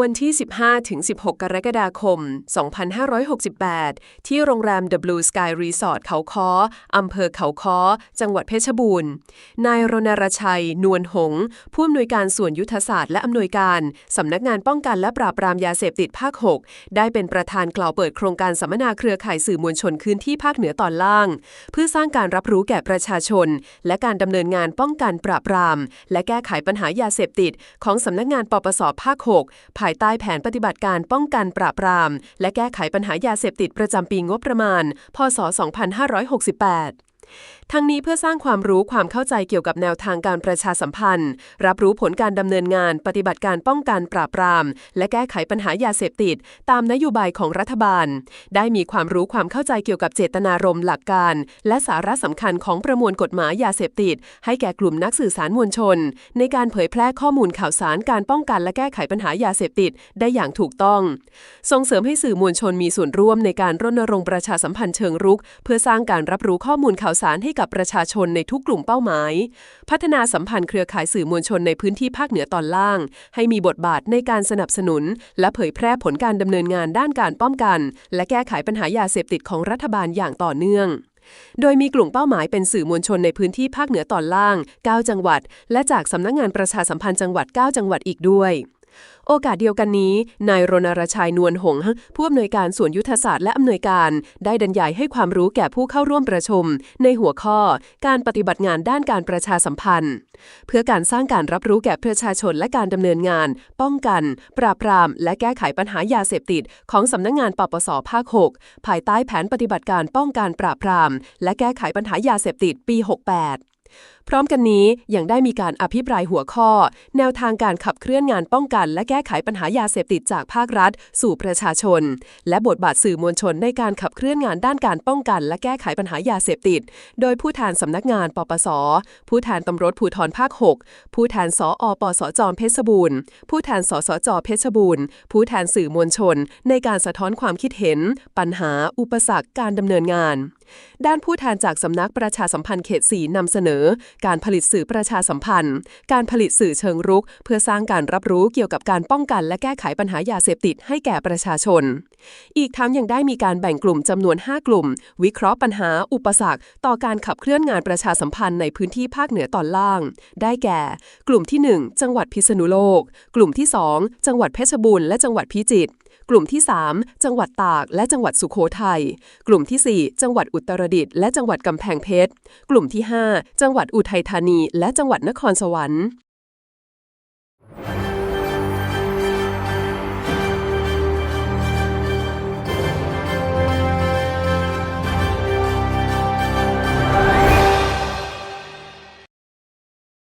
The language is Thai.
วันที่ 15-16 กรกฎาคม 2568 ที่โรงแรม The Blue Sky Resort เขาค้ออำเภอเขาค้อ จังหวัดเพชรบูรณ์ นายรณรชัย นวลหงส์ผู้อำนวยการส่วนยุทธศาสตร์และอำนวยการ สำนักงานป้องกันและปราบปรามยาเสพติดภาค 6 ได้เป็นประธานกล่าวเปิดโครงการสัมมนาเครือข่ายสื่อมวลชนพื้นที่ภาคเหนือตอนล่าง เพื่อสร้างการรับรู้แก่ประชาชน และการดำเนินงานป้องกันปราบปราม และแก้ไขปัญหายาเสพติด ของสำนักงานปปสภาค 6ภายใต้แผนปฏิบัติการป้องกันปราบปราม และแก้ไขปัญหายาเสพติดประจำปีงบประมาณ พศ 2568 ทั้งนี้เพื่อสร้างความรู้ความเข้าใจเกี่ยวกับแนวทางการประชาสัมพันธ์ รับรู้ผลการดำเนินงาน ปฏิบัติการป้องกันปราบปราม และแก้ไขปัญหายาเสพติด ตามนโยบายของรัฐบาล ได้มีความรู้ความเข้าใจเกี่ยวกับเจตนารมณ์หลักการ และสาระสำคัญของประมวลกฎหมายยาเสพติด ให้แก่กลุ่มนักสื่อสารมวลชน ในการเผยแพร่ข้อมูลข่าวสารการป้องกันและแก้ไขปัญหายาเสพติดได้อย่างถูกต้อง ส่งเสริมให้สื่อมวลชนมีส่วนร่วมในการรณรงค์ประชาสัมพันธ์เชิงรุก เพื่อสร้างการรับรู้ข้อมูลข่าวสารให้กับประชาชนในทุกกลุ่มเป้าหมาย พัฒนาสัมพันธ์เครือข่ายสื่อมวลชนในพื้นที่ภาคเหนือตอนล่าง ให้มีบทบาทในการสนับสนุน และเผยแพร่ผลการดำเนินงานด้านการป้องกัน และแก้ไขปัญหายาเสพติดของรัฐบาลอย่างต่อเนื่องโดยมีกลุ่มเป้าหมายเป็นสื่อมวลชนในพื้นที่ภาคเหนือตอนล่าง 9 จังหวัด และจากสำนักงงานประชาสัมพันธ์จังหวัด 9 จังหวัดอีกด้วย โอกาสเดียวกันนี้ นายรณรชัยนวลหงส์ผู้อำนวยการส่วนยุทธศาสตร์และอำนวยการ ได้ดันใหญ่ให้ความรู้แก่ผู้เข้าร่วมประชุม ในหัวข้อ การปฏิบัติงานด้านการประชาสัมพันธ์ เพื่อการสร้างการรับรู้แก่ประชาชนและการดำเนินงาน ป้องกัน ปราบปราม และแก้ไขปัญหายาเสพติด ของสำนักงงานปปสภาค 6 ภายใต้แผนปฏิบัติการป้องกันปราบปราม และแก้ไขปัญหายาเสพติดปี 68 พร้อมกันนี้ยังได้มีการอภิปรายหัวข้อ แนวทางการขับเคลื่อนงานป้องกัน และแก้ไขปัญหายาเสพติดจากภาครัฐ สู่ประชาชน และบทบาทสื่อมวลชนในการขับเคลื่อนงานด้านการป้องกัน และแก้ไขปัญหายาเสพติด โดยผู้แทนสำนักงานปปส ผู้แทนตำรวจภูธรภาค 6 ผู้แทนสอปสจเพชรบูรณ์ ผู้แทนสสจเพชรบูรณ์ ผู้แทนสื่อมวลชน ในการสะท้อนความคิดเห็น ปัญหา อุปสรรคการดำเนินงาน ด้านผู้แทนจากสำนักประชาสัมพันธ์เขต 4นำเสนอการผลิตสื่อประชาสัมพันธ์ การผลิตสื่อเชิงรุก เพื่อสร้างการรับรู้เกี่ยวกับการป้องกันและแก้ไขปัญหายาเสพติดให้แก่ประชาชน อีกทั้งยังได้มีการแบ่งกลุ่มจำนวน 5 กลุ่ม วิเคราะห์ปัญหา อุปสรรค ต่อการขับเคลื่อนงานประชาสัมพันธ์ในพื้นที่ภาคเหนือตอนล่าง ได้แก่ กลุ่มที่ 1 จังหวัดพิษณุโลก กลุ่มที่ 2 จังหวัดเพชรบูรณ์และจังหวัดพิจิตร กลุ่มที่ 3 จังหวัดตาก และจังหวัดสุโขทัย กลุ่มที่ 4 จังหวัดอุตรดิตถ์และจังหวัดกำแพงเพชร กลุ่มที่ 5 จังหวัดอุทัยธานี และจังหวัดนครสวรรค์